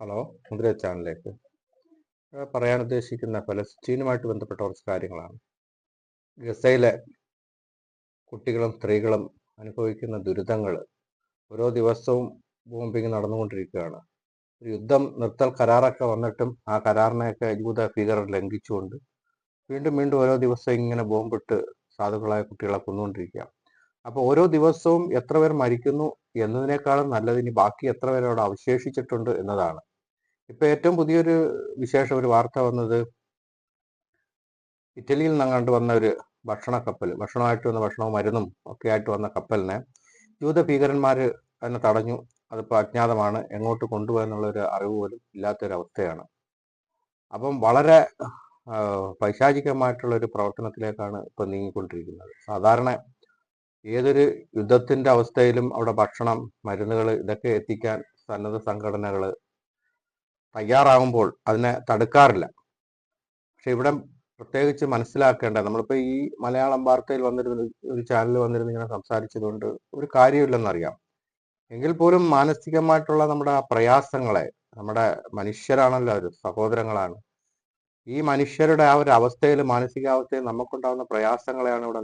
Hello മുദ്ര ചാനലിലേക്ക്. പറയാൻ ഉദ്ദേശിക്കുന്ന ഫലസ്തീനുമായിട്ട് ബന്ധപ്പെട്ട കുറച്ച് കാര്യങ്ങളാണ്. ഗസയിലെ കുട്ടികളും സ്ത്രീകളും അനുഭവിക്കുന്ന ദുരിതങ്ങൾ ഓരോ ദിവസവും ബോംബിങ് നടന്നുകൊണ്ടിരിക്കുകയാണ്. യുദ്ധം നിർത്തൽ കരാറൊക്കെ വന്നിട്ടും ആ കരാറിനെയൊക്കെ യൂത ഭീകരർ ലംഘിച്ചുകൊണ്ട് വീണ്ടും വീണ്ടും ഓരോ ദിവസവും ഇങ്ങനെ ബോംബിട്ട് സാധുക്കളായ കുട്ടികളെ കൊന്നുകൊണ്ടിരിക്കുക അപ്പോൾ ഓരോ ദിവസവും എത്ര പേർ മരിക്കുന്നു? എന്നതിനേക്കാളും നല്ലത് ഇനി ബാക്കി എത്ര അവിടെ അവശേഷിച്ചിട്ടുണ്ട് എന്നതാണ്. ഇപ്പൊ ഏറ്റവും പുതിയൊരു വിശേഷം ഒരു വാർത്ത വന്നത് ഇറ്റലിയിൽ നിന്നങ്ങാണ്ട് വന്ന ഒരു ഭക്ഷണ കപ്പൽ ഭക്ഷണമായിട്ട് വന്ന ഭക്ഷണവും മരുന്നും ഒക്കെ ആയിട്ട് വന്ന കപ്പലിനെ ജൂത ഭീകരന്മാർ അതിനെ തടഞ്ഞു. അതിപ്പോൾ അജ്ഞാതമാണ്. എങ്ങോട്ട് കൊണ്ടുപോയെന്നുള്ള ഒരു അറിവ് പോലും ഇല്ലാത്തൊരവസ്ഥയാണ്. അപ്പം വളരെ പൈശാചികമായിട്ടുള്ള ഒരു പ്രവർത്തനത്തിലേക്കാണ് ഇപ്പം നീങ്ങിക്കൊണ്ടിരിക്കുന്നത്. സാധാരണ ഏതൊരു യുദ്ധത്തിന്റെ അവസ്ഥയിലും അവിടെ ഭക്ഷണം മരുന്നുകൾ ഇതൊക്കെ എത്തിക്കാൻ സന്നദ്ധ സംഘടനകൾ തയ്യാറാകുമ്പോൾ അതിനെ തടുക്കാറില്ല. പക്ഷെ ഇവിടെ പ്രത്യേകിച്ച് മനസ്സിലാക്കേണ്ട നമ്മളിപ്പോൾ ഈ മലയാളം വാർത്തയിൽ വന്നിരുന്ന ഒരു ചാനൽ വന്നിരുന്ന് ഇങ്ങനെ സംസാരിച്ചതുകൊണ്ട് ഒരു കാര്യമില്ലെന്നറിയാം. എങ്കിൽ പോലും മാനസികമായിട്ടുള്ള നമ്മുടെ ആ പ്രയാസങ്ങളെ നമ്മുടെ മനുഷ്യരാണല്ലോ അവർ സഹോദരങ്ങളാണ്. ഈ മനുഷ്യരുടെ ആ ഒരു അവസ്ഥയിൽ മാനസികാവസ്ഥയിൽ നമുക്കുണ്ടാകുന്ന പ്രയാസങ്ങളെയാണ് ഇവിടെ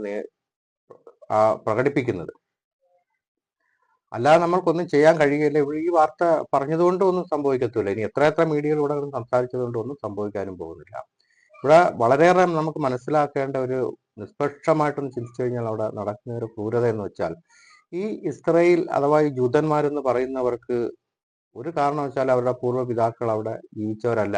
പ്രകടിപ്പിക്കുന്നത്. അല്ലാതെ നമ്മൾക്കൊന്നും ചെയ്യാൻ കഴിയുകയില്ല. ഈ വാർത്ത പറഞ്ഞതുകൊണ്ട് ഒന്നും സംഭവിക്കത്തില്ല ഇനി എത്ര എത്ര മീഡിയയിലൂടെ സംസാരിച്ചതുകൊണ്ട് ഒന്നും സംഭവിക്കാനും പോകുന്നില്ല. ഇവിടെ വളരെയേറെ നമുക്ക് മനസ്സിലാക്കേണ്ട ഒരു നിഷ്പക്ഷമായിട്ടൊന്ന് ചിന്തിച്ചു കഴിഞ്ഞാൽ അവിടെ നടക്കുന്ന ഒരു ക്രൂരത എന്ന് വെച്ചാൽ ഈ ഇസ്രയേൽ അഥവാ ഈ ജൂതന്മാരെന്ന് പറയുന്നവർക്ക് ഒരു കാരണവശാൽ അവരുടെ പൂർവപിതാക്കൾ അവിടെ ജീവിച്ചവരല്ല.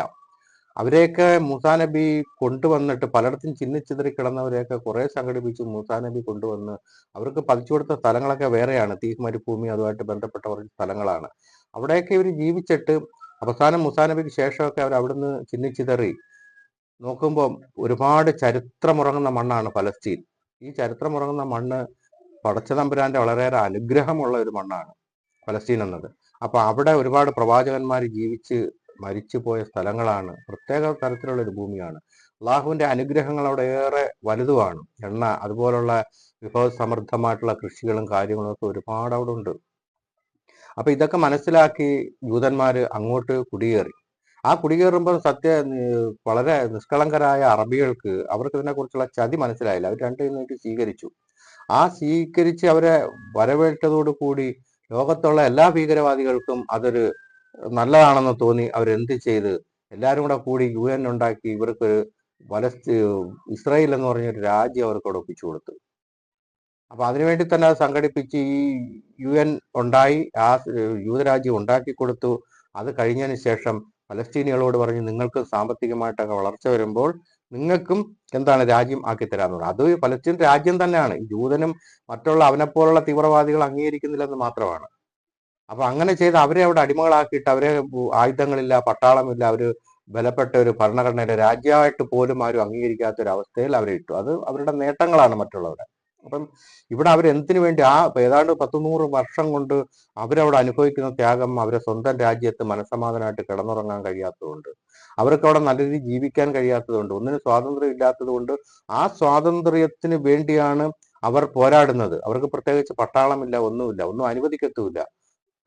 അവരെയൊക്കെ മൂസാ നബി കൊണ്ടുവന്നിട്ട് പലയിടത്തും ചിന്നിച്ചിതറി കിടന്നവരെയൊക്കെ കുറെ സംഘടിപ്പിച്ച് മൂസാ നബി കൊണ്ടുവന്ന് അവർക്ക് പതിച്ചു കൊടുത്ത സ്ഥലങ്ങളൊക്കെ വേറെയാണ്. തീഹ് മരുഭൂമി അതുമായിട്ട് ബന്ധപ്പെട്ട കുറച്ച് സ്ഥലങ്ങളാണ്. അവിടെയൊക്കെ ഇവർ ജീവിച്ചിട്ട് അവസാനം മൂസാ നബിക്ക് ശേഷമൊക്കെ അവർ അവിടുന്ന് ചിന്നിച്ചിതറി നോക്കുമ്പോൾ ഒരുപാട് ചരിത്രമുറങ്ങുന്ന മണ്ണാണ് ഫലസ്തീൻ. ഈ ചരിത്രമുറങ്ങുന്ന മണ്ണ് പടച്ചതമ്പുരാന്റെ വളരെയേറെ അനുഗ്രഹമുള്ള ഒരു മണ്ണാണ് ഫലസ്തീൻ എന്നത്. അപ്പൊ അവിടെ ഒരുപാട് പ്രവാചകന്മാർ ജീവിച്ച് മരിച്ചുപോയ സ്ഥലങ്ങളാണ്. പ്രത്യേക തരത്തിലുള്ള ഒരു ഭൂമിയാണ്. അള്ളാഹുവിന്റെ അനുഗ്രഹങ്ങൾ അവിടെ ഏറെ വലുതുമാണ്. എണ്ണ അതുപോലുള്ള വിഭവസമൃദ്ധമായിട്ടുള്ള കൃഷികളും കാര്യങ്ങളും ഒക്കെ ഒരുപാട് അവിടെ ഉണ്ട്. അപ്പൊ ഇതൊക്കെ മനസ്സിലാക്കി ജൂതന്മാർ അങ്ങോട്ട് കുടിയേറി. ആ കുടിയേറുമ്പോൾ സത്യ വളരെ നിഷ്കളങ്കരായ അറബികൾക്ക് അവർക്ക് ഇതിനെക്കുറിച്ചുള്ള ചതി മനസ്സിലായില്ല. അവർ രണ്ടു നീട്ടി സ്വീകരിച്ചു. ആ സ്വീകരിച്ച് അവരെ വരവേറ്റതോടു കൂടി ലോകത്തുള്ള എല്ലാ ഭീകരവാദികൾക്കും അതൊരു നല്ലതാണെന്ന് തോന്നി. അവരെന്ത് ചെയ്ത്? എല്ലാവരും കൂടെ കൂടി യു എൻ ഉണ്ടാക്കി ഇവർക്കൊരു വലസ്തി ഇസ്രായേൽ എന്ന് പറഞ്ഞൊരു രാജ്യം അവർക്ക് അവിടെ ഒപ്പിച്ചു കൊടുത്തു. അപ്പൊ അതിനുവേണ്ടി തന്നെ സംഘടിപ്പിച്ച് ഈ യു എൻ ഉണ്ടായി ആ യൂതരാജ്യം ഉണ്ടാക്കി കൊടുത്തു. അത് കഴിഞ്ഞതിന് ശേഷം പലസ്തീനികളോട് പറഞ്ഞ് നിങ്ങൾക്ക് സാമ്പത്തികമായിട്ടൊക്കെ വളർച്ച വരുമ്പോൾ നിങ്ങൾക്കും എന്താണ് രാജ്യം ആക്കി തരാന്നുള്ളത് അത് പലസ്തീൻ രാജ്യം തന്നെയാണ്. ജൂതനും മറ്റുള്ള അവനെപ്പോലുള്ള തീവ്രവാദികൾ അംഗീകരിക്കുന്നില്ലെന്ന് മാത്രമാണ്. അപ്പൊ അങ്ങനെ ചെയ്ത് അവരെ അവിടെ അടിമകളാക്കിയിട്ട് അവരെ ആയുധങ്ങളില്ല പട്ടാളമില്ല അവർ ബലപ്പെട്ട ഒരു ഭരണഘടനയുടെ രാജ്യമായിട്ട് പോലും ആരും അംഗീകരിക്കാത്ത ഒരു അവസ്ഥയിൽ അവരെ ഇട്ടു. അത് അവരുടെ നേട്ടങ്ങളാണ് മറ്റുള്ളവരുടെ. അപ്പം ഇവിടെ അവർ എന്തിനു വേണ്ടി ആ ഏതാണ്ട് പത്ത് നൂറ് വർഷം കൊണ്ട് അവരവിടെ അനുഭവിക്കുന്ന ത്യാഗം അവരെ സ്വന്തം രാജ്യത്ത് മനസ്സമാധാനമായിട്ട് കിടന്നുറങ്ങാൻ കഴിയാത്തതുകൊണ്ട് അവർക്ക് അവിടെ നല്ല രീതിയിൽ ജീവിക്കാൻ കഴിയാത്തതുകൊണ്ട് ഒന്നിനും സ്വാതന്ത്ര്യം ഇല്ലാത്തത് കൊണ്ട് ആ സ്വാതന്ത്ര്യത്തിന് വേണ്ടിയാണ് അവർ പോരാടുന്നത്. അവർക്ക് പ്രത്യേകിച്ച് പട്ടാളമില്ല ഒന്നുമില്ല ഒന്നും അനുവദിക്കത്തുമില്ല.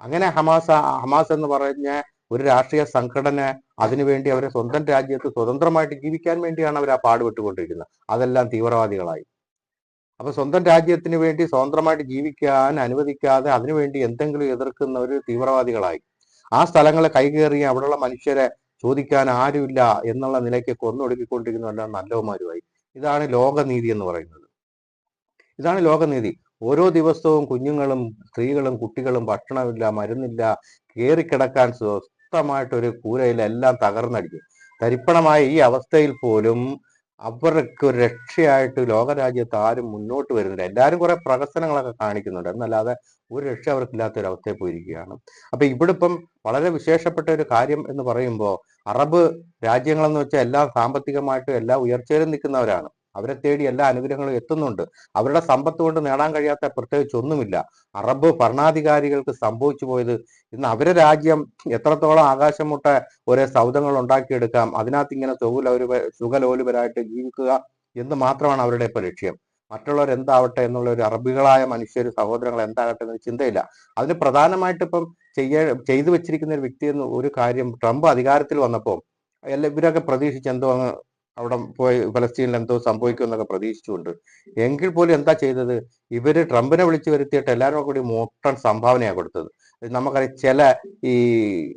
അങ്ങനെ ഹമാസ ഹമാസ് എന്ന് പറഞ്ഞ ഒരു രാഷ്ട്രീയ സംഘടന അതിനുവേണ്ടി അവരെ സ്വന്തം രാജ്യത്ത് സ്വതന്ത്രമായിട്ട് ജീവിക്കാൻ വേണ്ടിയാണ് അവർ ആ പാടുപെട്ടുകൊണ്ടിരിക്കുന്നത് അതെല്ലാം തീവ്രവാദികളായി. അപ്പൊ സ്വന്തം രാജ്യത്തിന് വേണ്ടി സ്വതന്ത്രമായിട്ട് ജീവിക്കാൻ അനുവദിക്കാതെ അതിനുവേണ്ടി എന്തെങ്കിലും എതിർക്കുന്ന ഒരു തീവ്രവാദികളായി. ആ സ്ഥലങ്ങളെ കൈകേറി അവിടെയുള്ള മനുഷ്യരെ ചോദിക്കാൻ ആരുമില്ല എന്നുള്ള നിലയ്ക്ക് കൊന്നൊടുക്കിക്കൊണ്ടിരിക്കുന്നവരെല്ലാം നല്ലവന്മാരുമായി. ഇതാണ് ലോകനീതി എന്ന് പറയുന്നത്. ഇതാണ് ലോകനീതി. ഓരോ ദിവസവും കുഞ്ഞുങ്ങളും സ്ത്രീകളും കുട്ടികളും ഭക്ഷണമില്ല മരുന്നില്ല കയറിക്കിടക്കാൻ സ്വസ്ഥമായിട്ടൊരു കൂരയിലെല്ലാം തകർന്നടിക്കും തരിപ്പണമായ ഈ അവസ്ഥയിൽ പോലും അവർക്ക് ഒരു രക്ഷയായിട്ട് ലോകരാജ്യത്ത് ആരും മുന്നോട്ട് വരുന്നില്ല. എല്ലാവരും കുറെ പ്രഹസനങ്ങളൊക്കെ കാണിക്കുന്നുണ്ട്. എന്നല്ലാതെ ഒരു രക്ഷ അവർക്കില്ലാത്ത ഒരു പോയിരിക്കുകയാണ്. അപ്പൊ ഇവിടെ ഇപ്പം വളരെ വിശേഷപ്പെട്ട ഒരു കാര്യം എന്ന് പറയുമ്പോൾ അറബ് രാജ്യങ്ങളെന്ന് വെച്ചാൽ എല്ലാം സാമ്പത്തികമായിട്ടും എല്ലാ ഉയർച്ചയിലും നിൽക്കുന്നവരാണ്. അവരെ തേടി എല്ലാ അനുഗ്രഹങ്ങളും എത്തുന്നുണ്ട്. അവരുടെ സമ്പത്ത് കൊണ്ട് നേടാൻ കഴിയാത്ത പ്രത്യേകിച്ച് ഒന്നുമില്ല. അറബ് ഭരണാധികാരികൾക്ക് സംഭവിച്ചു പോയത് ഇന്ന് അവരെ രാജ്യം എത്രത്തോളം ആകാശം മുട്ട ഒരേ സൗദങ്ങൾ ഉണ്ടാക്കിയെടുക്കാം അതിനകത്ത് ഇങ്ങനെ സുഖലോലുപ സുഖലോലുപരായിട്ട് ജീവിക്കുക എന്ന് മാത്രമാണ് അവരുടെ ഇപ്പൊ ലക്ഷ്യം. മറ്റുള്ളവർ എന്താവട്ടെ എന്നുള്ള ഒരു അറബികളായ മനുഷ്യർ സഹോദരങ്ങൾ എന്താകട്ടെ എന്ന ചിന്തയില്ല. അതിന് പ്രധാനമായിട്ട് ഇപ്പം ചെയ്യ ചെയ്തു വെച്ചിരിക്കുന്ന ഒരു വ്യക്തി എന്ന് ഒരു കാര്യം ട്രംപ് അധികാരത്തിൽ വന്നപ്പോൾ എല്ലാ ഇവരൊക്കെ പ്രതീക്ഷിച്ച് എന്തോ അവിടെ പോയി ഫലസ്തീനിൽ എന്തോ സംഭവിക്കും എന്നൊക്കെ പ്രതീക്ഷിച്ചുകൊണ്ട്. എങ്കിൽ പോലും എന്താ ചെയ്തത്? ഇവർ ട്രംപിനെ വിളിച്ചു വരുത്തിയിട്ട് എല്ലാവരും കൂടി മൊത്തം സംഭാവനയാണ് കൊടുത്തത്. നമുക്കറിയാം ചില ഈ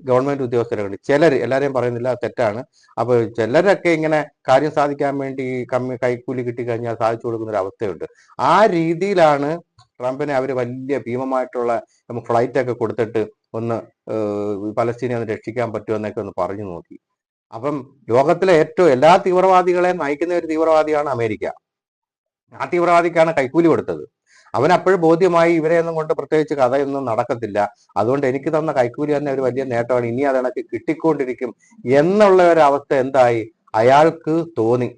ഗവൺമെന്റ് ഉദ്യോഗസ്ഥരുണ്ട് ചിലർ എല്ലാവരെയും പറയുന്നില്ല തെറ്റാണ്. അപ്പൊ ചിലരൊക്കെ ഇങ്ങനെ കാര്യം സാധിക്കാൻ വേണ്ടി കമ്മി കൈക്കൂലി കിട്ടിക്കഴിഞ്ഞാൽ സാധിച്ചു കൊടുക്കുന്ന ഒരു അവസ്ഥയുണ്ട്. ആ രീതിയിലാണ് ട്രംപിനെ അവർ വലിയ ഭീമമായിട്ടുള്ള ഫ്ലൈറ്റ് ഒക്കെ കൊടുത്തിട്ട് ഒന്ന് പലസ്തീനെ ഒന്ന് രക്ഷിക്കാൻ പറ്റുമെന്നൊക്കെ ഒന്ന് പറഞ്ഞു നോക്കി. അപ്പം ലോകത്തിലെ ഏറ്റവും എല്ലാ തീവ്രവാദികളെയും നയിക്കുന്ന ഒരു തീവ്രവാദിയാണ് അമേരിക്ക. ആ തീവ്രവാദിക്കാണ് കൈക്കൂലി കൊടുത്തത്. അവൻ അപ്പോഴും ബോധ്യമായി ഇവരെയൊന്നും കൊണ്ട് പ്രത്യേകിച്ച് കഥയൊന്നും നടക്കത്തില്ല. അതുകൊണ്ട് എനിക്ക് തന്ന കൈക്കൂലി തന്നെ ഒരു വലിയ നേട്ടമാണ്. ഇനി അത് എനിക്ക് കിട്ടിക്കൊണ്ടിരിക്കും എന്നുള്ള ഒരു അവസ്ഥ എന്തായി? അയാൾക്ക് തോന്നി.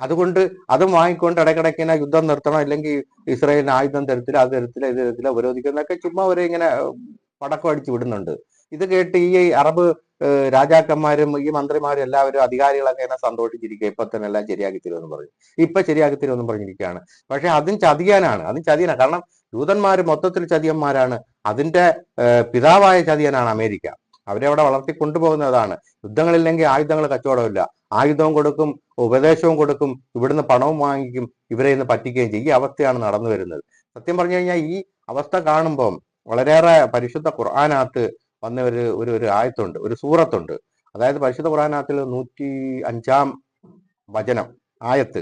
അതുകൊണ്ട് അതും വാങ്ങിക്കൊണ്ട് ഇടയ്ക്കിടയ്ക്ക് ഇങ്ങനെ യുദ്ധം നിർത്തണം അല്ലെങ്കിൽ ഇസ്രായേലിന് ആയുധം തരത്തില്ല അത് തരത്തില്ല ഇത് തരത്തില്ല ഉപരോധിക്കുന്നൊക്കെ ചുമ്മാ അവരെ ഇങ്ങനെ പടക്കം അടിച്ചു വിടുന്നുണ്ട്. ഇത് കേട്ട് ഈ അറബ് രാജാക്കന്മാരും ഈ മന്ത്രിമാരും എല്ലാവരും അധികാരികളൊക്കെ എന്നെ സന്തോഷിച്ചിരിക്കുക. ഇപ്പൊ തന്നെ എല്ലാം ശരിയാക്കി തരുമെന്ന് പറഞ്ഞു. ഇപ്പൊ ശരിയാക്കി തരുമെന്ന് പറഞ്ഞിരിക്കുകയാണ്. പക്ഷെ അതും ചതിയാനാണ്. അതും ചതിയനാണ്. കാരണം ജൂതന്മാർ മൊത്തത്തിൽ ചതിയന്മാരാണ്. അതിന്റെ പിതാവായ ചതിയനാണ് അമേരിക്ക. അവരെ അവിടെ വളർത്തി കൊണ്ടുപോകുന്നതാണ്. യുദ്ധങ്ങളില്ലെങ്കിൽ ആയുധങ്ങൾ കച്ചവടമില്ല ആയുധവും കൊടുക്കും ഉപദേശവും കൊടുക്കും ഇവിടുന്ന് പണവും വാങ്ങിക്കും ഇവരെ ഇന്ന് പറ്റിക്കുകയും ചെയ്യും. ഈ അവസ്ഥയാണ് നടന്നു വരുന്നത്. സത്യം പറഞ്ഞു കഴിഞ്ഞാൽ ഈ അവസ്ഥ കാണുമ്പം വളരെയേറെ പരിശുദ്ധ ഖുർആാനകത്ത് വന്ന ഒരു ഒരു ഒരു ആയത്തുണ്ട് ഒരു സൂറത്തുണ്ട്. അതായത് പരിശുദ്ധ ഖുറാനാത്തിൽ നൂറ്റി അഞ്ചാം വചനം ആയത്ത്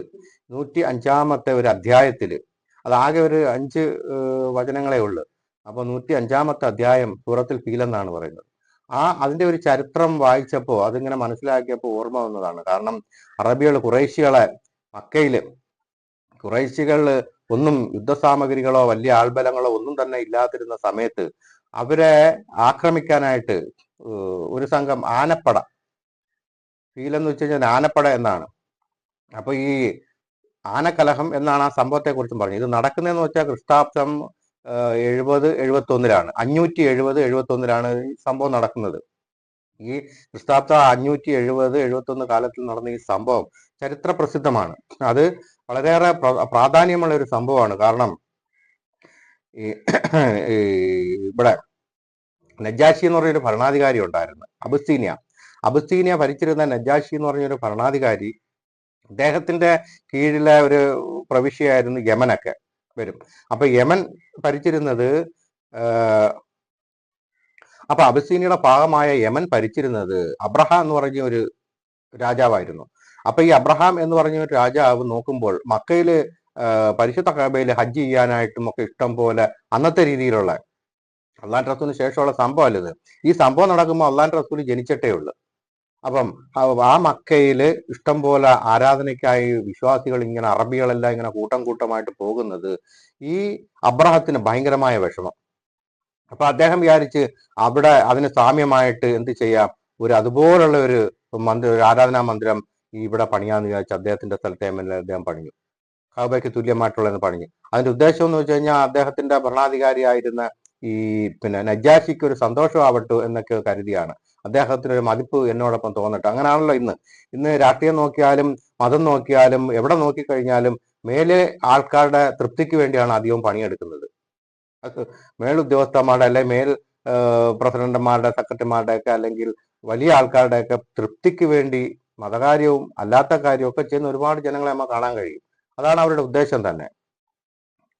നൂറ്റി അഞ്ചാമത്തെ ഒരു അധ്യായത്തിൽ അതാകെ ഒരു അഞ്ച് വചനങ്ങളെ ഉള്ളൂ. അപ്പൊ നൂറ്റി അഞ്ചാമത്തെ അധ്യായം സൂറത്തിൽ ഫീലെന്നാണ് പറയുന്നത്. ആ അതിന്റെ ഒരു ചരിത്രം വായിച്ചപ്പോൾ അതിങ്ങനെ മനസ്സിലാക്കിയപ്പോൾ ഓർമ്മ വന്നതാണ്. കാരണം അറബികൾ കുറേശ്യകളെ മക്കയിൽ കുറേശ്യകളിൽ ഒന്നും യുദ്ധസാമഗ്രികളോ വലിയ ആൾബലങ്ങളോ ഒന്നും തന്നെ ഇല്ലാതിരുന്ന സമയത്ത് അവരെ ആക്രമിക്കാനായിട്ട് ഒരു സംഘം ആനപ്പട ഫീലെന്ന് വെച്ച് കഴിഞ്ഞാൽ ആനപ്പട എന്നാണ്. അപ്പൊ ഈ ആനക്കലഹം എന്നാണ് ആ സംഭവത്തെ കുറിച്ചും പറഞ്ഞത്. ഇത് നടക്കുന്നതെന്ന് വെച്ചാൽ ക്രിസ്താബ്ദം എഴുപത് എഴുപത്തി ഒന്നിലാണ് അഞ്ഞൂറ്റി എഴുപത് എഴുപത്തി ഒന്നിലാണ് ഈ സംഭവം നടക്കുന്നത്. ഈ ക്രിസ്താബ്ദ അഞ്ഞൂറ്റി എഴുപത് എഴുപത്തി ഒന്ന് കാലത്തിൽ നടന്ന ഈ സംഭവം ചരിത്ര പ്രസിദ്ധമാണ് അത് വളരെയേറെ പ്ര- പ്രാധാന്യമുള്ള ഒരു സംഭവമാണ്. കാരണം ഇവിടെ നജാഷി എന്ന് പറഞ്ഞൊരു ഭരണാധികാരി ഉണ്ടായിരുന്നു അബുസ്തീനിയ അബുസ്തീനിയ ഭരിച്ചിരുന്ന നജാഷി എന്ന് പറഞ്ഞൊരു ഭരണാധികാരി അദ്ദേഹത്തിന്റെ കീഴിലെ ഒരു പ്രവിശ്യയായിരുന്നു യമനൊക്കെ വരും. അപ്പൊ യമൻ ഭരിച്ചിരുന്നത് അപ്പൊ അബസീനിയുടെ ഭാഗമായ യമൻ ഭരിച്ചിരുന്നത് അബ്രഹാം എന്ന് പറഞ്ഞ ഒരു രാജാവായിരുന്നു. അപ്പൊ ഈ അബ്രഹാം എന്ന് പറഞ്ഞ ഒരു രാജാവ് നോക്കുമ്പോൾ മക്കയിൽ പരിശുദ്ധ കബയിൽ ഹജ്ജ് ചെയ്യാനായിട്ടും ഒക്കെ ഇഷ്ടം പോലെ അന്നത്തെ രീതിയിലുള്ള അള്ളാൻ റസൂലിന് ശേഷമുള്ള സംഭവമല്ല ഇത്. ഈ സംഭവം നടക്കുമ്പോൾ അള്ളാൻ റസൂൽ ജനിച്ചിട്ടേ ഉള്ളൂ. അപ്പം ആ- മക്കയിൽ ഇഷ്ടം പോലെ ആരാധനയ്ക്കായി വിശ്വാസികൾ ഇങ്ങനെ അറബികളെല്ലാം ഇങ്ങനെ കൂട്ടം കൂട്ടമായിട്ട് പോകുന്നത് ഈ അബ്രഹത്തിന് ഭയങ്കരമായ വിഷമം. അപ്പൊ അദ്ദേഹം വിചാരിച്ച് അവിടെ അതിന് സാമ്യമായിട്ട് എന്ത് ചെയ്യാം? ഒരു അതുപോലുള്ള ഒരു മന്ദിരം ഒരു ആരാധനാ മന്ദിരം ഇവിടെ പണിയാന്ന് വിചാരിച്ച് അദ്ദേഹത്തിന്റെ സ്ഥലത്തെ അദ്ദേഹം പണിഞ്ഞു. കാബയ്ക്ക് തുല്യമായിട്ടുള്ളത് പറഞ്ഞു. അതിന്റെ ഉദ്ദേശം എന്ന് വെച്ച് കഴിഞ്ഞാൽ അദ്ദേഹത്തിന്റെ ഭരണാധികാരിയായിരുന്ന ഈ പിന്നെ നജാഷിക്ക് ഒരു സന്തോഷമാവട്ടു എന്നൊക്കെ കരുതിയാണ്. അദ്ദേഹത്തിന് ഒരു മതിപ്പ് എന്നോടൊപ്പം തോന്നട്ടെ. അങ്ങനെയാണല്ലോ ഇന്ന്. ഇന്ന് രാഷ്ട്രീയം നോക്കിയാലും മതം നോക്കിയാലും എവിടെ നോക്കിക്കഴിഞ്ഞാലും മേലെ ആൾക്കാരുടെ തൃപ്തിക്ക് വേണ്ടിയാണ് അധികവും പണിയെടുക്കുന്നത്. മേലുദ്യോഗസ്ഥന്മാരുടെ അല്ലെ മേൽ പ്രസിഡന്റുമാരുടെ സെക്രട്ടറിമാരുടെ ഒക്കെ അല്ലെങ്കിൽ വലിയ ആൾക്കാരുടെ ഒക്കെ തൃപ്തിക്ക് വേണ്ടി മതകാര്യവും അല്ലാത്ത കാര്യവും ഒക്കെ ചെയ്യുന്ന ഒരുപാട് ജനങ്ങളെ നമ്മൾ കാണാൻ കഴിയും. അതാണ് അവരുടെ ഉദ്ദേശം തന്നെ.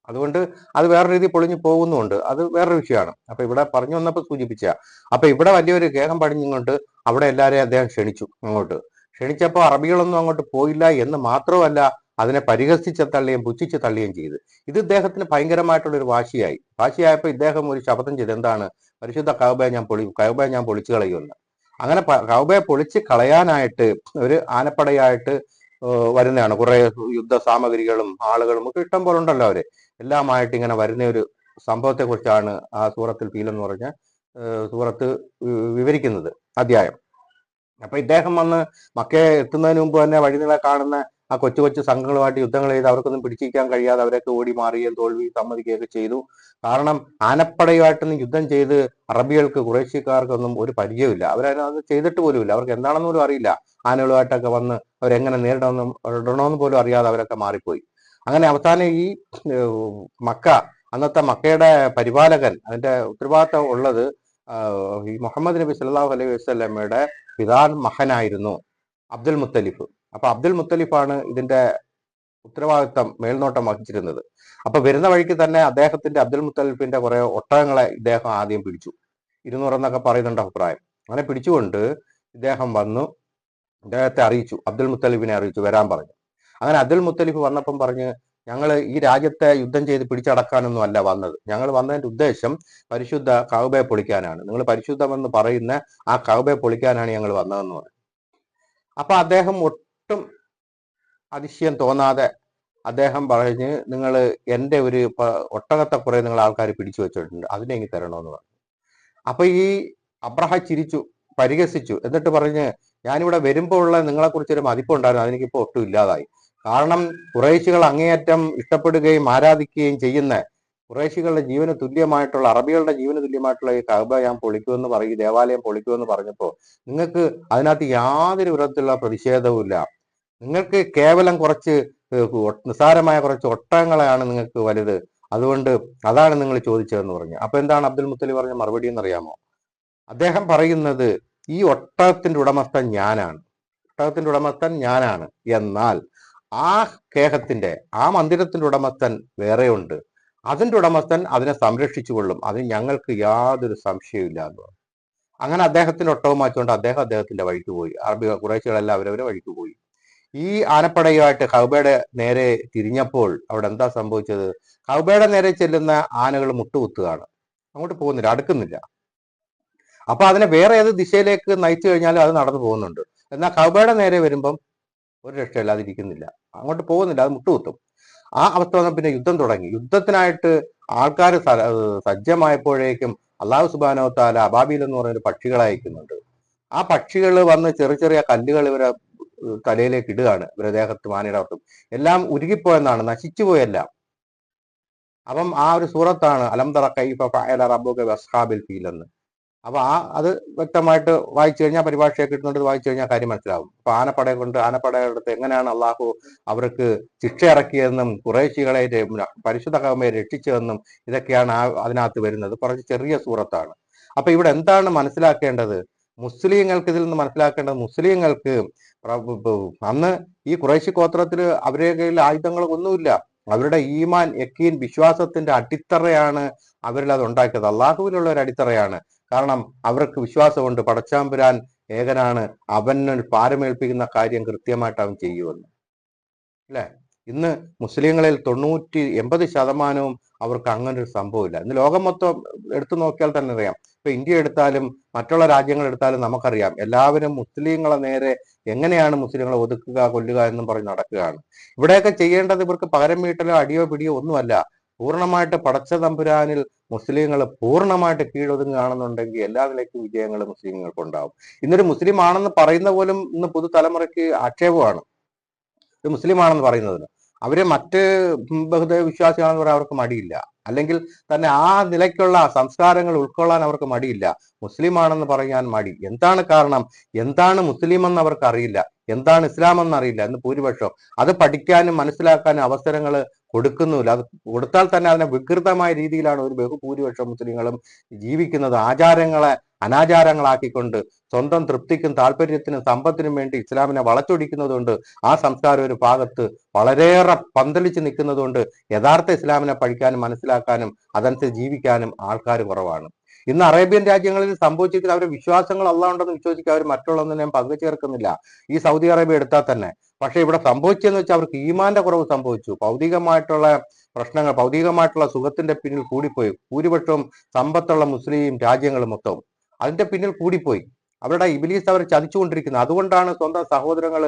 അതുകൊണ്ട് അത് വേറെ രീതി പൊളിഞ്ഞു പോകുന്നുമുണ്ട്. അത് വേറൊരു വിഷയമാണ്. അപ്പൊ ഇവിടെ പറഞ്ഞു വന്നപ്പോൾ സൂചിപ്പിച്ച അപ്പൊ ഇവിടെ വലിയൊരു കേഹം പടിഞ്ഞുകൊണ്ട് അവിടെ എല്ലാവരെയും അദ്ദേഹം ക്ഷണിച്ചു അങ്ങോട്ട്. ക്ഷണിച്ചപ്പോൾ അറബികളൊന്നും അങ്ങോട്ട് പോയില്ല എന്ന് മാത്രമല്ല അതിനെ പരിഹസിച്ച് തള്ളുകയും പുച്ഛിച്ച് തള്ളുകയും ചെയ്തു. ഇത് ഇദ്ദേഹത്തിന് ഭയങ്കരമായിട്ടുള്ള ഒരു വാശിയായി. വാശിയായപ്പോൾ ഇദ്ദേഹം ഒരു ശപഥം ചെയ്ത്. എന്താണ്? പരിശുദ്ധ കൗബയെ ഞാൻ പൊളി കൗബയെ ഞാൻ പൊളിച്ചു കളയുമെന്ന്. അങ്ങനെ കൗബയെ പൊളിച്ച് കളയാനായിട്ട് ഒരു ആനപ്പടയായിട്ട് വരുന്നതാണ്. കുറെ യുദ്ധ സാമഗ്രികളും ആളുകളും ഒക്കെ ഇഷ്ടം പോലെ ഉണ്ടല്ലോ അവർ. എല്ലാമായിട്ട് ഇങ്ങനെ വരുന്ന ഒരു സംഭവത്തെ കുറിച്ചാണ് ആ സൂറത്തിൽ ഫീൽ എന്ന് പറഞ്ഞ സൂറത്ത് വിവരിക്കുന്നത് അധ്യായം. അപ്പൊ ഇദ്ദേഹം വന്ന് മക്കയെ എത്തുന്നതിന് മുമ്പ് തന്നെ വഴിനില കാണുന്ന ആ കൊച്ചു കൊച്ചു സംഘങ്ങളുമായിട്ട് യുദ്ധങ്ങൾ ചെയ്ത് അവർക്കൊന്നും പിടിച്ചിരിക്കാൻ കഴിയാതെ അവരൊക്കെ ഓടി മാറുകയും തോൽവി സമ്മതിക്കുകയൊക്കെ ചെയ്തു. കാരണം ആനപ്പടയുമായിട്ടൊന്നും യുദ്ധം ചെയ്ത് അറബികൾക്ക് കുറേശ്യക്കാർക്കൊന്നും ഒരു പരിചയമില്ല അവരത് ചെയ്തിട്ട് പോലുമില്ല. അവർക്ക് എന്താണെന്ന് പോലും അറിയില്ല. ആനകളുമായിട്ടൊക്കെ വന്ന് അവരെങ്ങനെ നേരിടണമെന്നും ഇടണമെന്ന് പോലും അറിയാതെ അവരൊക്കെ മാറിപ്പോയി. അങ്ങനെ അവസാനം ഈ മക്ക അന്നത്തെ മക്കയുടെ പരിപാലകൻ അതിന്റെ ഉത്തരവാദിത്തം ഉള്ളത് ഈ മുഹമ്മദ് നബി സല്ലല്ലാഹു അലൈഹി വസല്ലമയുടെ പിതാൻ മഹനായിരുന്നു അബ്ദുൽ മുത്തലിഫ്. അപ്പൊ അബ്ദുൽ മുത്തലിഫാണ് ഇതിന്റെ ഉത്തരവാദിത്തം മേൽനോട്ടം വഹിച്ചിരുന്നത്. അപ്പൊ വരുന്ന വഴിക്ക് തന്നെ അദ്ദേഹത്തിന്റെ അബ്ദുൽ മുത്തലിഫിന്റെ കുറെ ഒട്ടകങ്ങളെ ഇദ്ദേഹം ആദ്യം പിടിച്ചു. ഇരുന്നൂറെന്നൊക്കെ പറയുന്നുണ്ട് അഭിപ്രായം. അങ്ങനെ പിടിച്ചുകൊണ്ട് ഇദ്ദേഹം വന്നു. ഇദ്ദേഹത്തെ അറിയിച്ചു. അബ്ദുൽ മുത്തലിഫിനെ അറിയിച്ചു. വരാൻ പറഞ്ഞു. അങ്ങനെ അബ്ദുൽ മുത്തലിഫ് വന്നപ്പം പറഞ്ഞ് ഞങ്ങൾ ഈ രാജ്യത്തെ യുദ്ധം ചെയ്ത് പിടിച്ചടക്കാനൊന്നും അല്ല വന്നത്. ഞങ്ങൾ വന്നതിന്റെ ഉദ്ദേശം പരിശുദ്ധ കൗബയെ പൊളിക്കാനാണ്. നിങ്ങൾ പരിശുദ്ധമെന്ന് പറയുന്ന ആ കൗബയെ പൊളിക്കാനാണ് ഞങ്ങൾ വന്നതെന്ന് പറഞ്ഞു. അപ്പൊ അദ്ദേഹം ഒട്ടും അതിശയം തോന്നാതെ അദ്ദേഹം പറഞ്ഞ് നിങ്ങൾ എന്റെ ഒരു ഒട്ടകത്തെ കുറെ നിങ്ങൾ ആൾക്കാർ പിടിച്ചു വെച്ചിട്ടുണ്ട് അതിനെ എനിക്ക് തരണമെന്ന് പറഞ്ഞു. അപ്പൊ ഈ അബ്രഹ ചിരിച്ചു പരിഹസിച്ചു എന്നിട്ട് പറഞ്ഞ് ഞാനിവിടെ വരുമ്പോൾ ഉള്ള നിങ്ങളെ കുറിച്ചൊരു മതിപ്പുണ്ടായിരുന്നു അതെനിക്കിപ്പോ ഒട്ടും ഇല്ലാതായി. കാരണം കുറേശികൾ അങ്ങേയറ്റം ഇഷ്ടപ്പെടുകയും ആരാധിക്കുകയും ചെയ്യുന്ന കുറേശികളുടെ ജീവന് തുല്യമായിട്ടുള്ള അറബികളുടെ ജീവന് തുല്യമായിട്ടുള്ള ഈ കഅബ ഞാൻ പൊളിക്കുമെന്ന് പറയും ദേവാലയം പൊളിക്കുമെന്ന് പറഞ്ഞപ്പോൾ നിങ്ങൾക്ക് അതിനകത്ത് യാതൊരു വിധത്തിലുള്ള പ്രതിഷേധവും ഇല്ല. നിങ്ങൾക്ക് കേവലം കുറച്ച് നിസ്സാരമായ കുറച്ച് ഒട്ടകങ്ങളെയാണ് നിങ്ങൾക്ക് വലുത്. അതുകൊണ്ട് അതാണ് നിങ്ങൾ ചോദിച്ചതെന്ന് പറഞ്ഞു. അപ്പൊ എന്താണ് അബ്ദുൽ മുത്തലി പറഞ്ഞ മറുപടി എന്നറിയാമോ? അദ്ദേഹം പറയുന്നത് ഈ ഒട്ടകത്തിന്റെ ഉടമസ്ഥൻ ഞാനാണ്. ഒട്ടകത്തിന്റെ ഉടമസ്ഥൻ ഞാനാണ്. എന്നാൽ ആ കേഹത്തിന്റെ ആ മന്ദിരത്തിന്റെ ഉടമസ്ഥൻ വേറെയുണ്ട്. അതിന്റെ ഉടമസ്ഥൻ അതിനെ സംരക്ഷിച്ചു കൊള്ളും അതിന് ഞങ്ങൾക്ക് യാതൊരു സംശയവും ഇല്ല എന്ന് അങ്ങനെ അദ്ദേഹത്തിന്റെ ഒട്ടവും മാറ്റുകൊണ്ട് അദ്ദേഹം അദ്ദേഹത്തിന്റെ വഴിക്ക് പോയി. അറബി കുറേശ്ശികളെല്ലാം അവരവരെ വഴിക്ക് പോയി. ഈ ആനപ്പടയുമായിട്ട് ഹൗബയുടെ നേരെ തിരിഞ്ഞപ്പോൾ അവിടെ എന്താ സംഭവിച്ചത്? ഹൗബയുടെ നേരെ ചെല്ലുന്ന ആനകൾ മുട്ടുകുത്തുകയാണ്. അങ്ങോട്ട് പോകുന്നില്ല അടുക്കുന്നില്ല. അപ്പൊ അതിനെ വേറെ ഏത് ദിശയിലേക്ക് നയിച്ചു കഴിഞ്ഞാലും അത് നടന്നു പോകുന്നുണ്ട്. എന്നാൽ കൗബയുടെ നേരെ വരുമ്പം ഒരു രക്ഷയില്ലാതിരിക്കുന്നില്ല അങ്ങോട്ട് പോകുന്നില്ല അത് മുട്ടുകുത്തും. ആ അവസ്ഥ വന്ന പിന്നെ യുദ്ധം തുടങ്ങി. യുദ്ധത്തിനായിട്ട് ആൾക്കാർ സജ്ജമായപ്പോഴേക്കും അള്ളാഹു സുബാനോ താല അബാബിൽ എന്ന് പറയുന്ന പക്ഷികളെ അയക്കുന്നുണ്ട്. ആ പക്ഷികൾ വന്ന് ചെറിയ ചെറിയ കല്ലുകൾ ഇവരെ തലയിലേക്ക് ഇടുകയാണ്. ഇവരെ ദേഹത്ത് മാനയുടെ അവർക്കും എല്ലാം ഉരുകിപ്പോയെന്നാണ്. നശിച്ചുപോയെല്ലാം അപ്പം ആ ഒരു സൂറത്താണ് അലംതറ കൈഫ ഫഅല റബ്ബുക ബിഅസ്ഹാബിൽ ഫീൽ എന്ന് അപ്പൊ ആ അത് വ്യക്തമായിട്ട് വായിച്ചു കഴിഞ്ഞാൽ പരിഭാഷയൊക്കെ കിട്ടുന്നുണ്ട് വായിച്ചു കഴിഞ്ഞാൽ കാര്യം മനസ്സിലാവും. അപ്പൊ ആനപ്പടയെ കൊണ്ട് ആനപ്പടയുടെ അടുത്ത് എങ്ങനെയാണ് അള്ളാഹു അവർക്ക് ശിക്ഷ ഇറക്കിയതെന്നും കുറേശികളെ പരിശുദ്ധ കവമയെ രക്ഷിച്ചതെന്നും ഇതൊക്കെയാണ് ആ അതിനകത്ത് വരുന്നത്. കുറച്ച് ചെറിയ സൂറത്താണ്. അപ്പൊ ഇവിടെ എന്താണ് മനസ്സിലാക്കേണ്ടത്? മുസ്ലിങ്ങൾക്ക് ഇതിൽ നിന്ന് മനസ്സിലാക്കേണ്ടത് മുസ്ലിങ്ങൾക്ക് അന്ന് ഈ കുറേശി ഗോത്രത്തിൽ അവരുടെ കയ്യിൽ ആയുധങ്ങൾ ഒന്നുമില്ല. അവരുടെ ഈമാൻ യക്കീൻ വിശ്വാസത്തിന്റെ അടിത്തറയാണ് അവരിൽ അത് ഉണ്ടാക്കിയത്. അള്ളാഹുവിലുള്ള ഒരു അടിത്തറയാണ്. കാരണം അവർക്ക് വിശ്വാസമുണ്ട് പടച്ചാമ്പുരാൻ ഏകനാണ്. അവന് പാരമേൽപ്പിക്കുന്ന കാര്യം കൃത്യമായിട്ട് അവൻ ചെയ്യുമെന്ന്. അല്ലെ? ഇന്ന് മുസ്ലിങ്ങളിൽ തൊണ്ണൂറ്റി എൺപത് ശതമാനവും അവർക്ക് അങ്ങനെ ഒരു സംഭവമില്ല. ഇന്ന് ലോകം മൊത്തം എടുത്തു നോക്കിയാൽ തന്നെ അറിയാം. ഇപ്പൊ ഇന്ത്യ എടുത്താലും മറ്റുള്ള രാജ്യങ്ങൾ എടുത്താലും നമുക്കറിയാം. എല്ലാവരും മുസ്ലിങ്ങളെ നേരെ എങ്ങനെയാണ് മുസ്ലിങ്ങളെ ഒതുക്കുക കൊല്ലുക എന്നും പറഞ്ഞ് നടക്കുകയാണ്. ഇവിടെയൊക്കെ ചെയ്യേണ്ടത് ഇവർക്ക് പകരം വീട്ടലോ അടിയോ പിടിയോ ഒന്നുമല്ല. പൂർണമായിട്ട് പടച്ച തമ്പുരാനിൽ മുസ്ലിങ്ങൾ പൂർണമായിട്ട് കീഴൊതുങ്ങുകയാണെന്നുണ്ടെങ്കിൽ എല്ലാ നിലയ്ക്കും വിജയങ്ങൾ മുസ്ലിങ്ങൾക്ക് ഉണ്ടാവും ഇന്നൊരു മുസ്ലിം ആണെന്ന് പറയുന്ന പോലും ഇന്ന് പുതുതലമുറയ്ക്ക് ആക്ഷേപമാണ്. ഒരു മുസ്ലിം ആണെന്ന് പറയുന്നതിന്. അവരെ മറ്റ് ബഹുദൈവ വിശ്വാസികളാണെന്ന് പറയാൻ അവർക്ക് മടിയില്ല. അല്ലെങ്കിൽ തന്നെ ആ നിലയ്ക്കുള്ള സംസ്കാരങ്ങൾ ഉൾക്കൊള്ളാൻ അവർക്ക് മടിയില്ല. മുസ്ലിം ആണെന്ന് പറയാൻ മടി. എന്താണ് കാരണം? എന്താണ് മുസ്ലിം എന്ന് അവർക്ക് അറിയില്ല എന്താണ് ഇസ്ലാം എന്ന് അറിയില്ല. എന്ന് ഭൂരിപക്ഷം. അത് പഠിക്കാനും മനസ്സിലാക്കാനും അവസരങ്ങൾ കൊടുക്കുന്നുമില്ല. അത് കൊടുത്താൽ തന്നെ അതിനെ വികൃതമായ രീതിയിലാണ് ഒരു ബഹുഭൂരിപക്ഷം മുസ്ലിങ്ങളും ജീവിക്കുന്നത്. ആചാരങ്ങളെ അനാചാരങ്ങളാക്കിക്കൊണ്ട് സ്വന്തം തൃപ്തിക്കും താല്പര്യത്തിനും സമ്പത്തിനും വേണ്ടി ഇസ്ലാമിനെ വളച്ചൊടിക്കുന്നതുകൊണ്ട് ആ സംസ്കാരം ഒരു ഭാഗത്ത് വളരെയേറെ പന്തലിച്ച് നിൽക്കുന്നതുകൊണ്ട് യഥാർത്ഥ ഇസ്ലാമിനെ പഠിക്കാനും മനസ്സിലാക്കാനും അതനുസരിച്ച് ജീവിക്കാനും ആൾക്കാർ കുറവാണ്. ഇന്ന് അറേബ്യൻ രാജ്യങ്ങളിൽ സംഭവിച്ചിരിക്കുന്ന അവരുടെ വിശ്വാസങ്ങൾ അല്ലാണ്ടെന്ന് വിശ്വസിക്കുക അവർ മറ്റുള്ളതൊന്നും പങ്കു ചേർക്കുന്നില്ല ഈ സൗദി അറേബ്യ എടുത്താൽ തന്നെ പക്ഷെ ഇവിടെ സംഭവിച്ചെന്ന് വെച്ചാൽ അവർക്ക് ഈമാന്റെ കുറവ് സംഭവിച്ചു. ഭൗതികമായിട്ടുള്ള പ്രശ്നങ്ങൾ ഭൗതികമായിട്ടുള്ള സുഖത്തിന്റെ പിന്നിൽ കൂടിപ്പോയി. ഭൂരിപക്ഷവും സമ്പത്തുള്ള മുസ്ലിം രാജ്യങ്ങൾ മൊത്തവും. അതിന്റെ പിന്നിൽ കൂടിപ്പോയി. അവരുടെ ഇബിലീസ് അവർ ചതിച്ചുകൊണ്ടിരിക്കുന്നത് അതുകൊണ്ടാണ് സ്വന്തം സഹോദരങ്ങൾ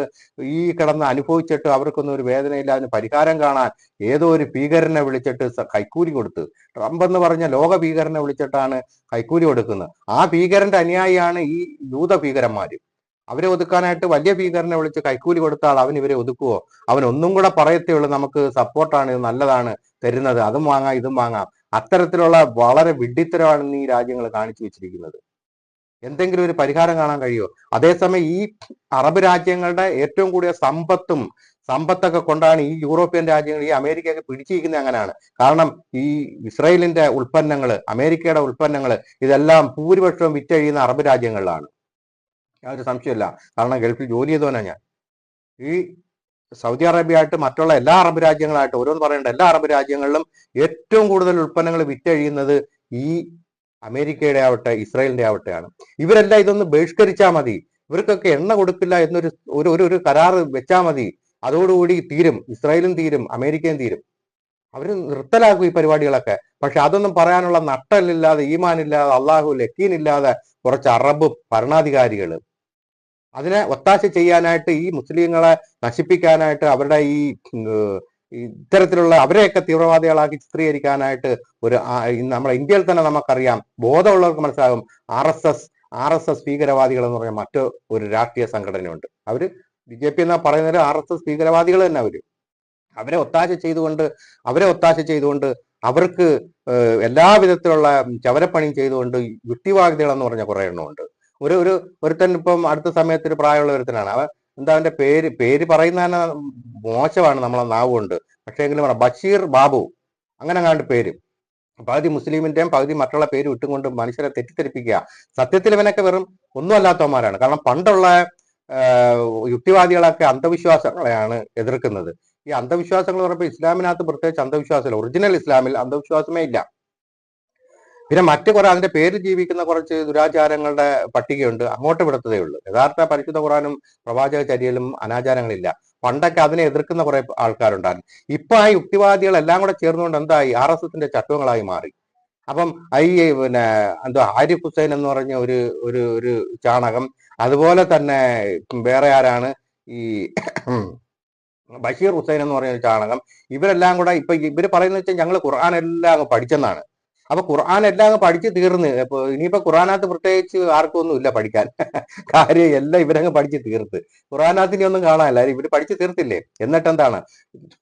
ഈ കിടന്ന് അനുഭവിച്ചിട്ട് അവർക്കൊന്നും ഒരു വേദനയില്ല അതിന് പരിഹാരം കാണാൻ ഏതോ ഒരു ഭീകരനെ വിളിച്ചിട്ട് കൈക്കൂലി കൊടുത്ത്. ട്രംപ് എന്ന് പറഞ്ഞ ലോക ഭീകരനെ വിളിച്ചിട്ടാണ് കൈക്കൂലി കൊടുക്കുന്നത്. ആ ഭീകരന്റെ അനുയായിയാണ് ഈ യൂത ഭീകരന്മാര്. അവരെ ഒതുക്കാനായിട്ട് വലിയ ഭീകരനെ വിളിച്ച് കൈക്കൂലി കൊടുത്താൽ അവൻ ഇവരെ ഒതുക്കുവോ? അവൻ ഒന്നും കൂടെ പറയത്തേ ഉള്ളൂ നമുക്ക് സപ്പോർട്ടാണ് ഇത് നല്ലതാണ് തരുന്നത് അതും വാങ്ങാം ഇതും വാങ്ങാം. അത്തരത്തിലുള്ള വളരെ വിഡ്ഢിത്തരമാണ് ഈ രാജ്യങ്ങൾ കാണിച്ചു വെച്ചിരിക്കുന്നത്. എന്തെങ്കിലും ഒരു പരിഹാരം കാണാൻ കഴിയുമോ? അതേസമയം ഈ അറബ് രാജ്യങ്ങളുടെ ഏറ്റവും കൂടിയ സമ്പത്തും സമ്പത്തൊക്കെ കൊണ്ടാണ് ഈ യൂറോപ്യൻ രാജ്യങ്ങൾ ഈ അമേരിക്കയൊക്കെ പിടിച്ചിരിക്കുന്നത് അങ്ങനെയാണ്. കാരണം ഈ ഇസ്രയേലിന്റെ ഉൽപ്പന്നങ്ങൾ അമേരിക്കയുടെ ഉൽപ്പന്നങ്ങൾ ഇതെല്ലാം ഭൂരിപക്ഷവും വിറ്റഴിയുന്ന അറബ് രാജ്യങ്ങളിലാണ്. യാതൊരു സംശയമില്ല കാരണം ഗൾഫിൽ ജോലി ചെയ്തവനാണ് ഞാൻ. ഈ സൗദി അറേബ്യ ആയിട്ട് മറ്റുള്ള എല്ലാ അറബ് രാജ്യങ്ങളായിട്ട് ഓരോന്ന് പറയേണ്ട എല്ലാ അറബ് രാജ്യങ്ങളിലും ഏറ്റവും കൂടുതൽ ഉൽപ്പന്നങ്ങൾ വിറ്റഴിയുന്നത് ഈ അമേരിക്കയുടെ ആവട്ടെ ഇസ്രായേലിന്റെ ആവട്ടെയാണ് ഇവരെല്ലാം ഇതൊന്ന് ബഹിഷ്കരിച്ചാൽ മതി. ഇവർക്കൊക്കെ എണ്ണ കൊടുക്കില്ല എന്നൊരു ഒരു ഒരു ഒരു കരാറ് വെച്ചാൽ മതി. അതോടുകൂടി തീരും. ഇസ്രായേലും തീരും. അമേരിക്കയും തീരും. അവർ നിർത്തലാക്കും ഈ പരിപാടികളൊക്കെ. പക്ഷെ അതൊന്നും പറയാനുള്ള നട്ടലില്ലാതെ ഈമാനില്ലാതെ അള്ളാഹു ലക്കീനില്ലാതെ കുറച്ച് അറബ് ഭരണാധികാരികൾ അതിനെ ഒത്താശ ചെയ്യാനായിട്ട് ഈ മുസ്ലിങ്ങളെ നശിപ്പിക്കാനായിട്ട് അവരുടെ ഈ ഇത്തരത്തിലുള്ള അവരെയൊക്കെ തീവ്രവാദികളാക്കി ചിത്രീകരിക്കാനായിട്ട് ഒരു നമ്മളെ ഇന്ത്യയിൽ തന്നെ നമുക്കറിയാം ബോധമുള്ളവർക്ക് മനസ്സിലാകും R S S R S S ഭീകരവാദികൾ എന്ന് പറഞ്ഞ മറ്റു ഒരു രാഷ്ട്രീയ സംഘടനയുണ്ട്. അവർ ബി ജെ പി എന്നാ പറയുന്നത് ആർ എസ് എസ് ഭീകരവാദികൾ തന്നെ അവർ. അവരെ ഒത്താശ ചെയ്തുകൊണ്ട് അവരെ ഒത്താശ ചെയ്തുകൊണ്ട് അവർക്ക് എല്ലാ വിധത്തിലുള്ള ചവരപ്പണിയും ചെയ്തുകൊണ്ട് യുക്തിവാദികൾ എന്ന് പറഞ്ഞ കുറെ എണ്ണമുണ്ട്. ഒരു ഒരു ഒരുത്തൻ ഇപ്പം അടുത്ത സമയത്ത് ഒരു പ്രായമുള്ള ഒരുത്തനാണ്. അവ എന്താ അവന്റെ പേര് പേര് പറയുന്ന തന്നെ മോശമാണ് നമ്മളെ നാവ് കൊണ്ട്. പക്ഷേ എങ്കിലും പറ ബഷീർ ബാബു. അങ്ങനെ അങ്ങാണ്ട് പേര്. പകുതി മുസ്ലിമിന്റെയും പകുതി മറ്റുള്ള പേര് വിട്ടുകൊണ്ട് മനുഷ്യരെ തെറ്റിദ്ധരിപ്പിക്കുക. സത്യത്തിൽ ഇവനൊക്കെ വെറും ഒന്നും കാരണം പണ്ടുള്ള യുക്തിവാദികളൊക്കെ അന്ധവിശ്വാസങ്ങളെയാണ് എതിർക്കുന്നത്. ഈ അന്ധവിശ്വാസങ്ങൾ പറയുമ്പോൾ ഇസ്ലാമിനകത്ത് പ്രത്യേകിച്ച് അന്ധവിശ്വാസമില്ല. ഒറിജിനൽ ഇസ്ലാമിൽ അന്ധവിശ്വാസമേ ഇല്ല. പിന്നെ മറ്റു കുറെ അതിന്റെ പേര് ജീവിക്കുന്ന കുറച്ച് ദുരാചാരങ്ങളുടെ പട്ടികയുണ്ട്. അങ്ങോട്ട് വിടത്തതേ ഉള്ളൂ. യഥാർത്ഥ പരിശുദ്ധ ഖുറാനും പ്രവാചക ചര്യയിലും അനാചാരങ്ങളില്ല. പണ്ടൊക്കെ അതിനെ എതിർക്കുന്ന കുറെ ആൾക്കാരുണ്ടായിരുന്നു. ഇപ്പൊ ആ യുക്തിവാദികൾ എല്ലാം കൂടെ ചേർന്നുകൊണ്ട് എന്തായി? ആർ എസ് എസിന്റെ ചട്ടങ്ങളായി മാറി. അപ്പം ഐ പിന്നെ എന്തോ ആരിഫ് ഹുസൈൻ എന്ന് പറഞ്ഞ ഒരു ഒരു ഒരു ചാണകം അതുപോലെ തന്നെ വേറെ ആരാണ്? ഈ ബഷീർ ഹുസൈൻ എന്ന് പറയുന്ന ചാണകം. ഇവരെല്ലാം കൂടെ ഇപ്പൊ ഇവർ പറയുന്നത് വെച്ചാൽ ഞങ്ങൾ ഖുർആൻ എല്ലാം പഠിച്ചെന്നാണ്. അപ്പൊ ഖുർആൻ എല്ലാം പഠിച്ചു തീർന്ന്. ഇപ്പൊ ഇനിയിപ്പോ ഖുറാനാത്ത് പ്രത്യേകിച്ച് ആർക്കും ഒന്നും ഇല്ല പഠിക്കാൻ. കാര്യം എല്ലാം ഇവരങ്ങ് പഠിച്ചു തീർത്ത്. ഖുർആനകത്ത് ഇനി ഒന്നും കാണാനില്ല ഇവർ പഠിച്ചു തീർത്തില്ലേ? എന്നിട്ട് എന്താണ്?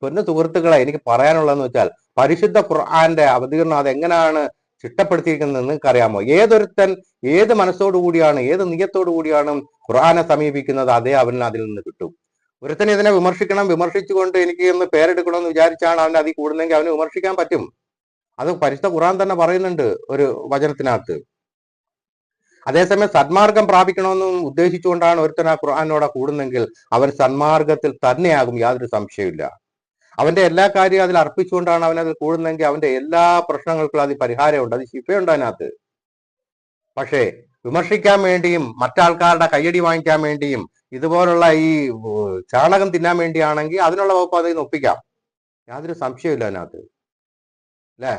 പൊന്ന സുഹൃത്തുക്കളെ എനിക്ക് പറയാനുള്ളതെന്ന് വെച്ചാൽ പരിശുദ്ധ ഖുർആന്റെ അവതീർണം അത് എങ്ങനെയാണ് ചിട്ടപ്പെടുത്തിയിരിക്കുന്നത് നിങ്ങൾക്ക് അറിയാമോ ഏതൊരുത്തൻ ഏത് മനസ്സോടു കൂടിയാണ് ഏത് നിയത്തോടു കൂടിയാണ് ഖുർആനെ സമീപിക്കുന്നത് അതേ അവന് അതിൽ നിന്ന് കിട്ടും. ഒരുത്തൻ ഇതിനെ വിമർശിക്കണം. വിമർശിച്ചുകൊണ്ട് എനിക്ക് ഒന്ന് പേരെടുക്കണമെന്ന് വിചാരിച്ചാണ് അവൻ അതിൽ കൂടുന്നെങ്കിൽ അവന് വിമർശിക്കാൻ പറ്റും. അത് പരിശുദ്ധ ഖുറാൻ തന്നെ പറയുന്നുണ്ട് ഒരു വചനത്തിനകത്ത്. അതേസമയം സന്മാർഗം പ്രാപിക്കണമെന്നും ഉദ്ദേശിച്ചുകൊണ്ടാണ് ഒരുത്തൻ ആ ഖുർആാനോടെ കൂടുന്നെങ്കിൽ അവൻ സന്മാർഗത്തിൽ തന്നെയാകും യാതൊരു സംശയമില്ല അവന്റെ എല്ലാ കാര്യവും അതിൽ അർപ്പിച്ചുകൊണ്ടാണ് അവൻ അതിൽ കൂടുന്നെങ്കിൽ അവന്റെ എല്ലാ പ്രശ്നങ്ങൾക്കും അതിൽ പരിഹാരമുണ്ട്. അത് ശിഫയുണ്ട് അതിനകത്ത്. പക്ഷേ വിമർശിക്കാൻ വേണ്ടിയും മറ്റാൾക്കാരുടെ കയ്യടി വാങ്ങിക്കാൻ വേണ്ടിയും ഇതുപോലുള്ള ഈ ചാണകം തിന്നാൻ വേണ്ടിയാണെങ്കിൽ അതിനുള്ള വകുപ്പ് അതിൽ നിന്ന് ഒപ്പിക്കാം. യാതൊരു സംശയമില്ല അതിനകത്ത്. അല്ലേ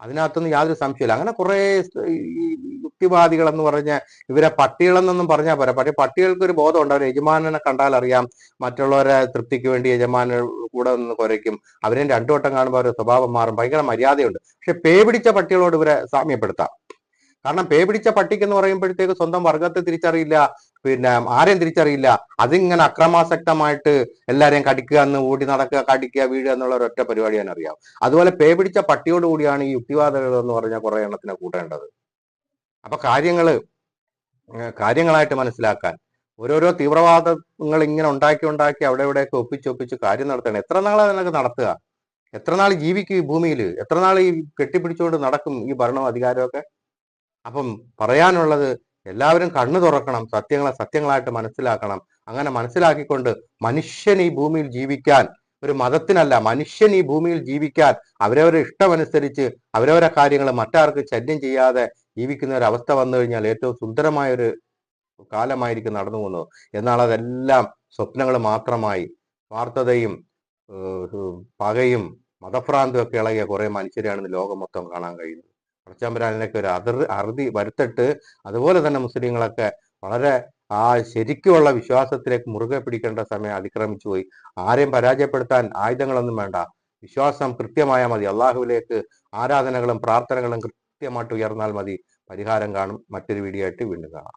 അതിനകത്തൊന്നും യാതൊരു സംശയമില്ല അങ്ങനെ കുറേ യുക്തിവാദികൾ എന്ന് പറഞ്ഞ ഇവരെ പട്ടികളെന്നൊന്നും പറഞ്ഞാൽ പോരാ. പക്ഷേ പട്ടികൾക്ക് ഒരു ബോധം ഉണ്ട് അവർ യജമാനനെ കണ്ടാൽ അറിയാം. മറ്റുള്ളവരെ തൃപ്തിക്ക് വേണ്ടി യജമാനൻ കൂടെ നിന്ന് കുരയ്ക്കും. അവരെ രണ്ടു വട്ടം കാണുമ്പോൾ അവരുടെ സ്വഭാവം മാറും. ഭയങ്കര മര്യാദയുണ്ട്. പക്ഷെ പേ പിടിച്ച പട്ടികളോട് ഇവരെ സാമ്യപ്പെടുത്താം. കാരണം പേ പിടിച്ച പട്ടിക്ക് എന്ന് പറയുമ്പോഴത്തേക്ക് സ്വന്തം വർഗത്തെ തിരിച്ചറിയില്ല. പിന്നെ ആരെയും തിരിച്ചറിയില്ല. അതിങ്ങനെ അക്രമാസക്തമായിട്ട് എല്ലാരെയും കടിക്കുക എന്ന് ഓടി നടക്കുക കടിക്കുക വീഴുക എന്നുള്ള ഒരൊറ്റ പരിപാടി ഞാൻ അറിയാം അതുപോലെ പേ പിടിച്ച പട്ടിയോട് കൂടിയാണ് ഈ യുക്തിവാദികൾ എന്ന് പറഞ്ഞ കുറെ എണ്ണത്തിനെ കൂട്ടേണ്ടത്. അപ്പൊ കാര്യങ്ങൾ കാര്യങ്ങളായിട്ട് മനസ്സിലാക്കാൻ ഓരോരോ തീവ്രവാദങ്ങൾ ഇങ്ങനെ ഉണ്ടാക്കി ഉണ്ടാക്കി അവിടെ ഇവിടെയൊക്കെ ഒപ്പിച്ച് ഒപ്പിച്ച് കാര്യം നടത്തണം. എത്ര നാൾ അതിനൊക്കെ നടത്തുക? എത്ര നാൾ ജീവിക്കും ഈ ഭൂമിയിൽ എത്ര നാൾ ഈ കെട്ടിപ്പിടിച്ചുകൊണ്ട് നടക്കും ഈ ഭരണവും അധികാരമൊക്കെ അപ്പം പറയാനുള്ളത് എല്ലാവരും കണ്ണു തുറക്കണം സത്യങ്ങളെ സത്യങ്ങളായിട്ട് മനസ്സിലാക്കണം. അങ്ങനെ മനസ്സിലാക്കിക്കൊണ്ട് മനുഷ്യൻ ഈ ഭൂമിയിൽ ജീവിക്കാൻ ഒരു മതത്തിനല്ല മനുഷ്യൻ ഈ ഭൂമിയിൽ ജീവിക്കാൻ അവരവരുടെ ഇഷ്ടമനുസരിച്ച് അവരവരെ കാര്യങ്ങൾ മറ്റാർക്ക് ശല്യം ചെയ്യാതെ ജീവിക്കുന്ന ഒരു അവസ്ഥ വന്നു കഴിഞ്ഞാൽ ഏറ്റവും സുന്ദരമായ ഒരു കാലമായിരിക്കും നടന്നു പോകുന്നത്. എന്നാൽ അതെല്ലാം സ്വപ്നങ്ങൾ മാത്രമായി സ്വാർത്ഥതയും പകയും മതഭ്രാന്തും ഒക്കെ ഇളകിയ കുറെ മനുഷ്യരെയാണ് ലോകം മൊത്തം കാണാൻ കഴിയുന്നത്. പ്രച്ചമ്പരാനൊക്കെ ഒരു അതിർ അറുതി വരുത്തിട്ട് അതുപോലെ തന്നെ മുസ്ലിങ്ങളൊക്കെ വളരെ ആ ശരിക്കുമുള്ള വിശ്വാസത്തിലേക്ക് മുറുകെ പിടിക്കേണ്ട സമയം അതിക്രമിച്ചു പോയി. ആരെയും പരാജയപ്പെടുത്താൻ ആയുധങ്ങളൊന്നും വേണ്ട. വിശ്വാസം കൃത്യമായാൽ മതി. അള്ളാഹുവിലേക്ക് ആരാധനകളും പ്രാർത്ഥനകളും കൃത്യമായിട്ട് ഉയർന്നാൽ മതി. പരിഹാരം കാണും. മറ്റൊരു വീഡിയോ ആയിട്ട് വീണ്ടും കാണാം.